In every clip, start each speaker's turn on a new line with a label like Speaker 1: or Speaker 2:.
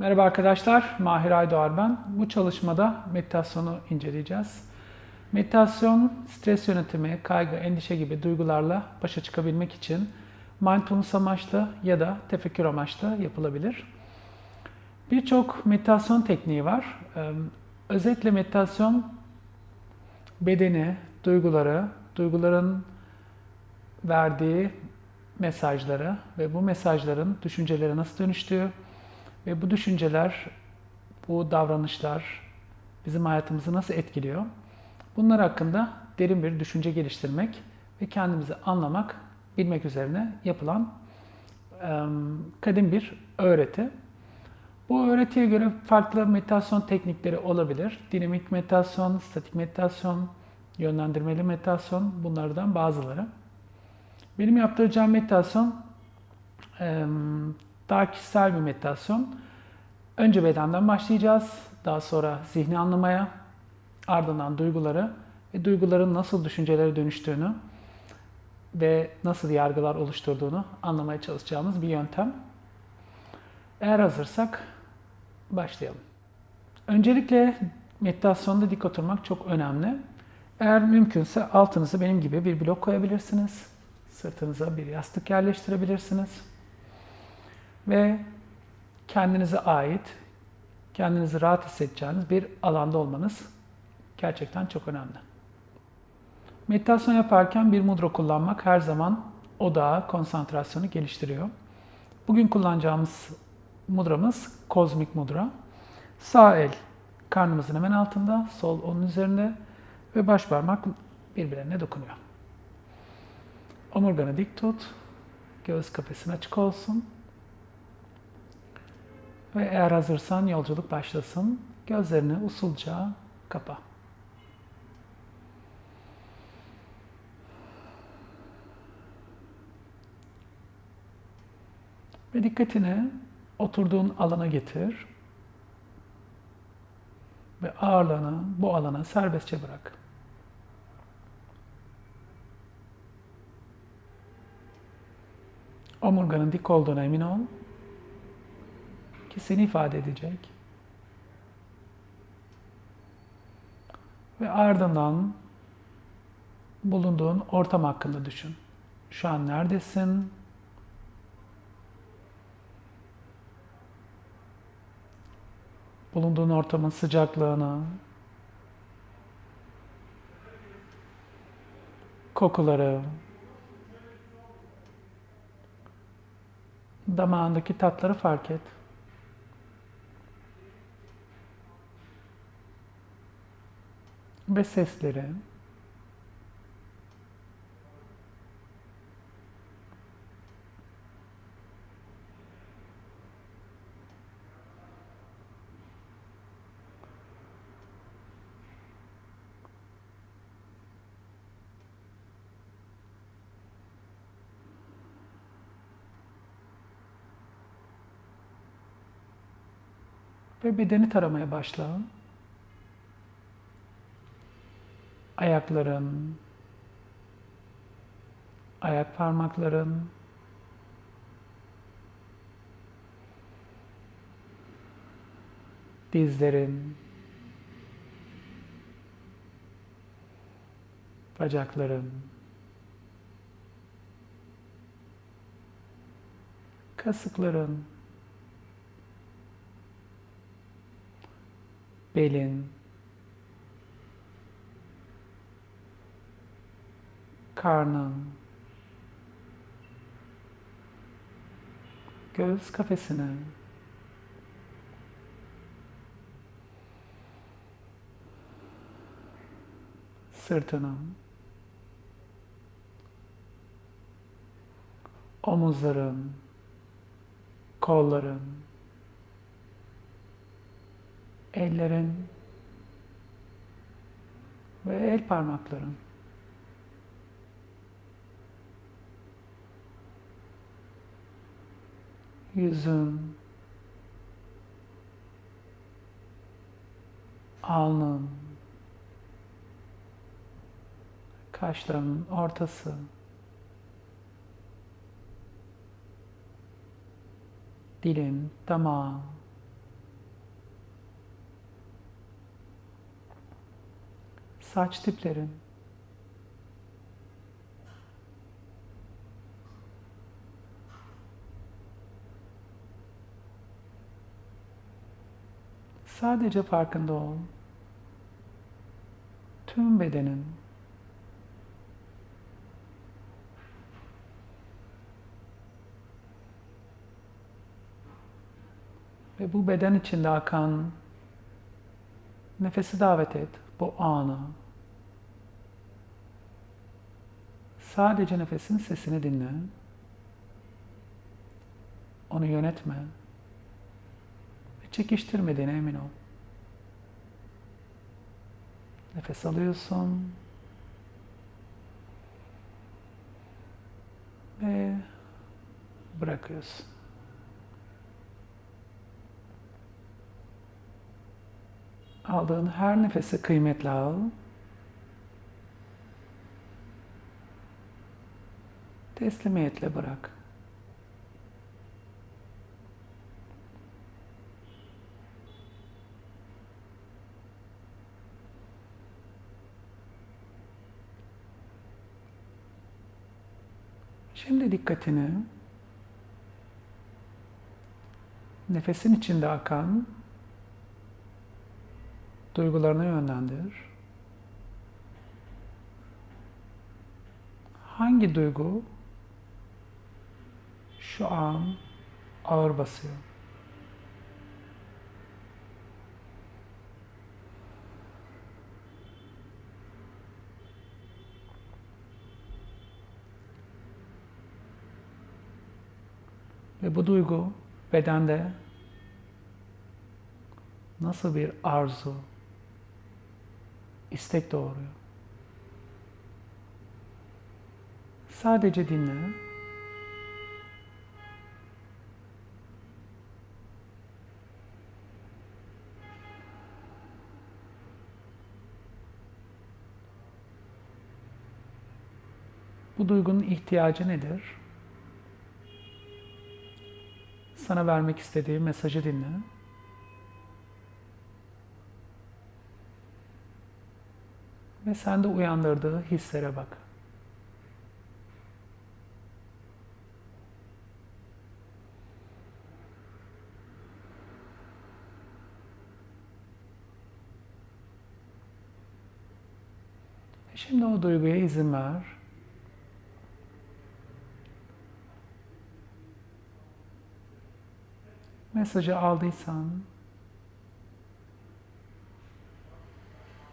Speaker 1: Merhaba arkadaşlar, Mahir Aydoğar ben. Bu çalışmada meditasyonu inceleyeceğiz. Meditasyon, stres yönetimi, kaygı, endişe gibi duygularla başa çıkabilmek için mindfulness amaçlı ya da tefekkür amaçlı yapılabilir. Birçok meditasyon tekniği var. Ee, Özetle meditasyon bedeni, duyguları, duyguların verdiği mesajları ve bu mesajların düşüncelere nasıl dönüştüğü ve bu düşünceler, bu davranışlar bizim hayatımızı nasıl etkiliyor? Bunlar hakkında derin bir düşünce geliştirmek ve kendimizi anlamak, bilmek üzerine yapılan kadim bir öğreti. Bu öğretiye göre farklı meditasyon teknikleri olabilir. Dinamik meditasyon, statik meditasyon, yönlendirmeli meditasyon bunlardan bazıları. Benim yaptıracağım meditasyon daha kişisel bir meditasyon. Önce bedenden başlayacağız. Daha sonra zihni anlamaya, ardından duyguları ve duyguların nasıl düşüncelere dönüştüğünü ve nasıl yargılar oluşturduğunu anlamaya çalışacağımız bir yöntem. Eğer hazırsak başlayalım. Öncelikle meditasyonda dik oturmak çok önemli. Eğer mümkünse altınızı benim gibi bir blok koyabilirsiniz. Sırtınıza bir yastık yerleştirebilirsiniz. Ve kendinize ait, kendinizi rahat hissedeceğiniz bir alanda olmanız gerçekten çok önemli. Meditasyon yaparken bir mudra kullanmak her zaman odağı, konsantrasyonu geliştiriyor. Bugün kullanacağımız mudramız kozmik mudra. Sağ el karnımızın hemen altında, sol onun üzerinde ve baş parmak birbirine dokunuyor. Omurganı dik tut, göğüs kafesin açık olsun. Ve eğer hazırsan yolculuk başlasın. Gözlerini usulca kapa. Ve dikkatini oturduğun alana getir. Ve ağırlığını bu alana serbestçe bırak. Omurganın dik olduğuna emin ol ki seni ifade edecek. Ve ardından bulunduğun ortam hakkında düşün. Şu an neredesin? Bulunduğun ortamın sıcaklığını, kokuları, damağındaki tatları fark et. Ve sesleri ve bedeni taramaya başla. Ayakların, ayak parmakların, dizlerin, bacakların, kasıkların, belin, karnın, göğüs kafesine, sırtının, omuzların, kolların, ellerin. Ve el parmakların. yüzün, alnın, kaşlarının ortası, dilin, damağın, saç tiplerin, Sadece farkında ol. Tüm bedenin ve bu beden içinde akan nefesi davet et. Bu anı. Sadece nefesin sesini dinle. Onu yönetme çekiştirmediğine emin ol. Nefes alıyorsun. Ve bırakıyorsun. Aldığın her nefesi kıymetli al. Teslimiyetle bırak. Dikkatini nefesin içinde akan duygularına yönlendir. Hangi duygu şu an ağır basıyor? Ve bu duygu bedende nasıl bir arzu, istek doğuruyor. Sadece dinle. Bu duygunun ihtiyacı nedir? Sana vermek istediği mesajı dinle. Ve sende uyandırdığı hislere bak. Şimdi o duyguya izin ver. Mesajı aldıysan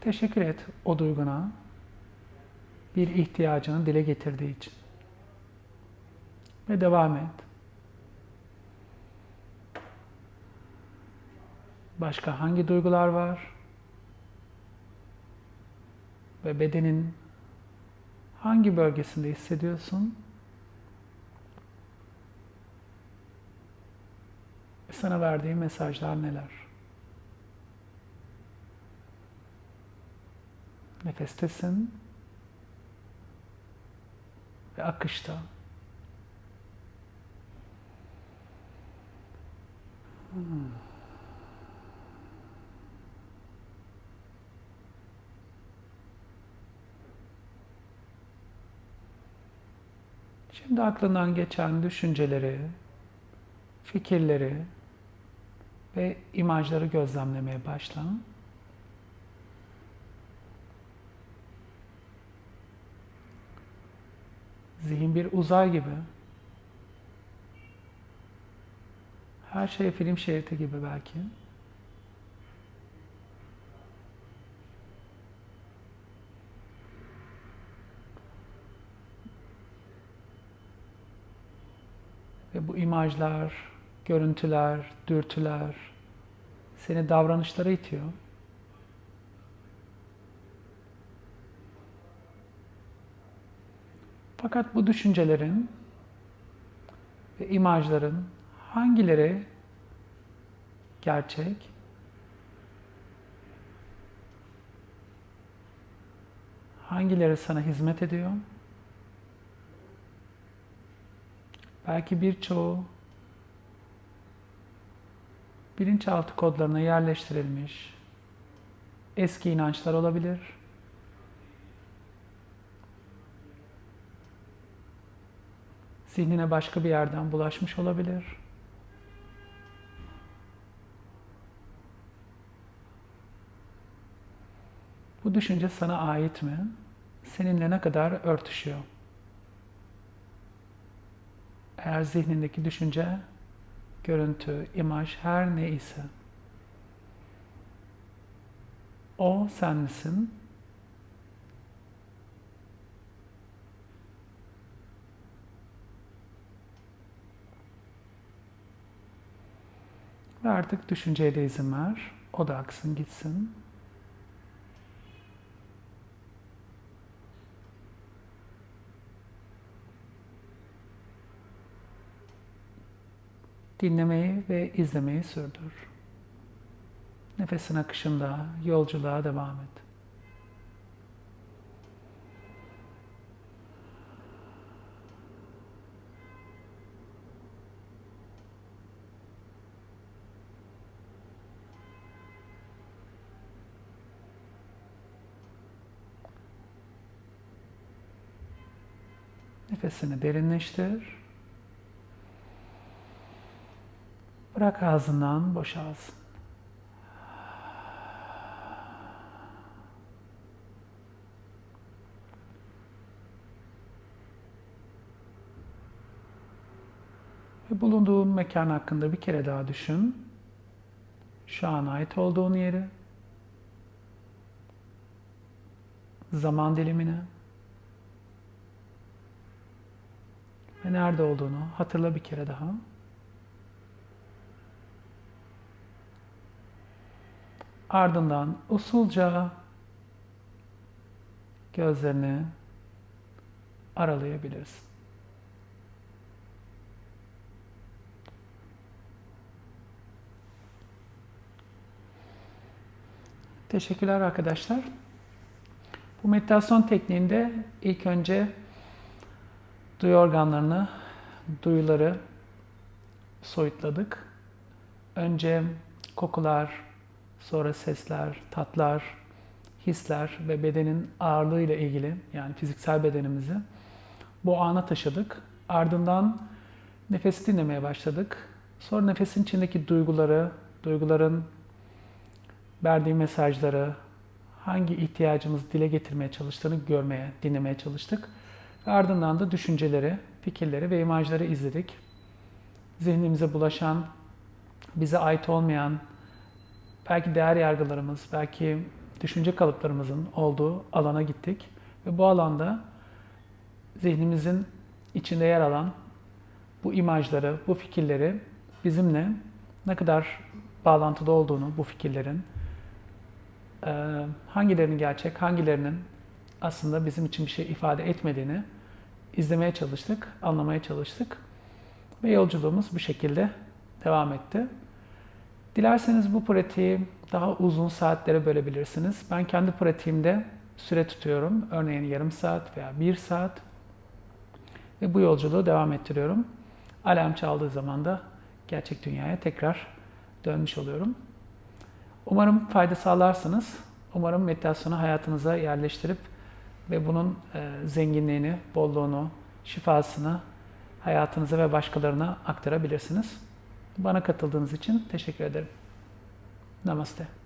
Speaker 1: teşekkür et o duyguna bir ihtiyacını dile getirdiği için. Ve devam et. Başka hangi duygular var? Ve bedenin hangi bölgesinde hissediyorsun? Sana verdiği mesajlar neler? Nefestesin ve akışta. Hmm. Şimdi aklından geçen düşünceleri, fikirleri ve imajları gözlemlemeye başla. Zihin bir uzay gibi. Her şey film şeridi gibi belki. Ve bu imajlar, görüntüler, dürtüler seni davranışlara itiyor. Fakat bu düşüncelerin ve imajların hangileri gerçek, hangileri sana hizmet ediyor? Belki birçoğu bilinçaltı kodlarına yerleştirilmiş eski inançlar olabilir. Zihnine başka bir yerden bulaşmış olabilir. Bu düşünce sana ait mi? Seninle ne kadar örtüşüyor? Eğer zihnindeki düşünce görüntü, imaj her ne ise o sen misin? Ve artık düşünceye izin ver. O da aksın gitsin. Dinlemeyi ve izlemeyi sürdür. Nefesin akışında yolculuğa devam et. Nefesini derinleştir. Bırak ağzından boşalsın. Ve bulunduğun mekan hakkında bir kere daha düşün. Şu an ait olduğun yeri, zaman dilimini ve nerede olduğunu hatırla bir kere daha. Ardından usulca gözlerini aralayabilirsin. Teşekkürler arkadaşlar. Bu meditasyon tekniğinde ilk önce duyu organlarını, duyuları soyutladık. Önce kokular, sonra sesler, tatlar, hisler ve bedenin ağırlığıyla ilgili yani fiziksel bedenimizi bu ana taşıdık. Ardından nefesi dinlemeye başladık. Sonra nefesin içindeki duyguları, duyguların verdiği mesajları, hangi ihtiyacımızı dile getirmeye çalıştığını görmeye, dinlemeye çalıştık. Ardından da düşünceleri, fikirleri ve imajları izledik. Zihnimize bulaşan, bize ait olmayan, belki değer yargılarımız, belki düşünce kalıplarımızın olduğu alana gittik. Ve bu alanda zihnimizin içinde yer alan bu imajları, bu fikirleri bizimle ne kadar bağlantıda olduğunu bu fikirlerin, hangilerinin gerçek, hangilerinin aslında bizim için bir şey ifade etmediğini izlemeye çalıştık, anlamaya çalıştık. Ve yolculuğumuz bu şekilde devam etti. Dilerseniz bu pratiği daha uzun saatlere bölebilirsiniz. Ben kendi pratiğimde süre tutuyorum. Örneğin yarım saat veya bir saat. Ve bu yolculuğu devam ettiriyorum. Alarm çaldığı zaman da gerçek dünyaya tekrar dönmüş oluyorum. Umarım fayda sağlarsınız. Umarım meditasyonu hayatınıza yerleştirip ve bunun zenginliğini, bolluğunu, şifasını hayatınıza ve başkalarına aktarabilirsiniz. Bana katıldığınız için teşekkür ederim. Namaste.